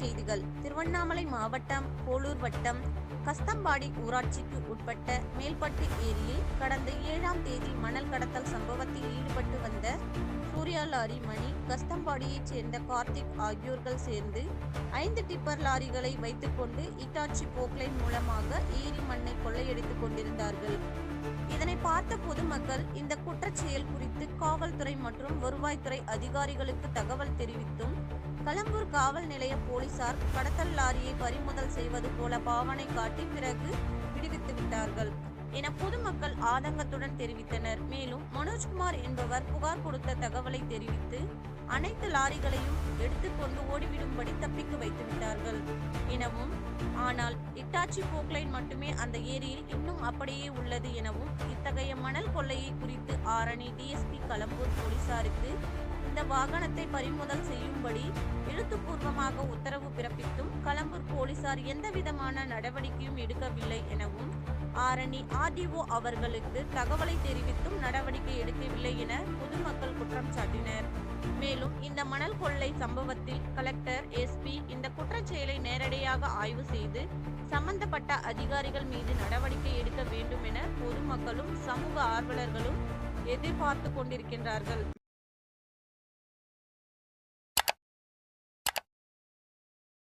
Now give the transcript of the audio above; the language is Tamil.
செய்திகள். திருவண்ணாமலை மாவட்டம் போலூர் வட்டம் கஸ்தம்பாடி ஊராட்சிக்கு உட்பட்ட மேல்பட்டு ஏரியில் கடந்த ஏழாம் தேதி மணல் கடத்தல் சம்பவத்தில் ஈடுபட்டு வந்த சூர்யா லாரி மணி கஸ்தம்பாடியைச் சேர்ந்த கார்த்திக் ஆகியோர்கள் சேர்ந்து ஐந்து டிப்பர் லாரிகளை வைத்துக்கொண்டு இட்டாச்சி போக்லைன் மூலமாக ஏரி மண்ணை கொள்ளையடித்துக் கொண்டிருந்தார்கள். இதனை பார்த்த பொதுமக்கள் இந்த குற்றச்செயல் குறித்து காவல்துறை மற்றும் வருவாய்த்துறை அதிகாரிகளுக்கு தகவல் தெரிவித்தும் களம்பூர் காவல் நிலைய போலீசார் கடத்தல் லாரியை பறிமுதல் செய்வது போல பாவனை காட்டி பிறகு விடுவித்து விட்டார்கள் என பொதுமக்கள் ஆதங்கத்துடன் தெரிவித்தனர். மேலும் மனோஜ்குமார் என்பவர் புகார் கொடுத்த தகவலை தெரிவித்து அனைத்து லாரிகளையும் எடுத்துக்கொண்டு ஓடிவிடும்படி தப்பிக்க வைத்து விட்டார்கள். எனவும் ஆனால் இட்டாச்சி போக்லைன் மட்டுமே அந்த ஏரியில் இன்னும் அப்படியே உள்ளது எனவும் இத்தகைய மணல் கொள்ளையை குறித்து ஆரணி டிஎஸ்பி களம்பூர் போலீசாருக்கு இந்த வாகனத்தை பறிமுதல் செய்யும் செய்யும்படி எழுத்துப்பூர்வமாக உத்தரவு பிறப்பித்தும் களம்பூர் போலீசார் எந்தவிதமான நடவடிக்கையும் எடுக்கவில்லை எனவும் ஆரணி ஆர்டிஓ அவர்களுக்கு தகவலை தெரிவித்தும் நடவடிக்கை எடுக்கவில்லை என பொதுமக்கள் குற்றம் சாட்டினர். மேலும் இந்த மணல் கொள்ளை சம்பவத்தில் கலெக்டர் எஸ்பி இந்த குற்றச்செயலை நேரடியாக ஆய்வு செய்து சம்பந்தப்பட்ட அதிகாரிகள் மீது நடவடிக்கை எடுக்க வேண்டும் என பொதுமக்களும் சமூக ஆர்வலர்களும் எதிர்பார்த்து கொண்டிருக்கின்றார்கள்.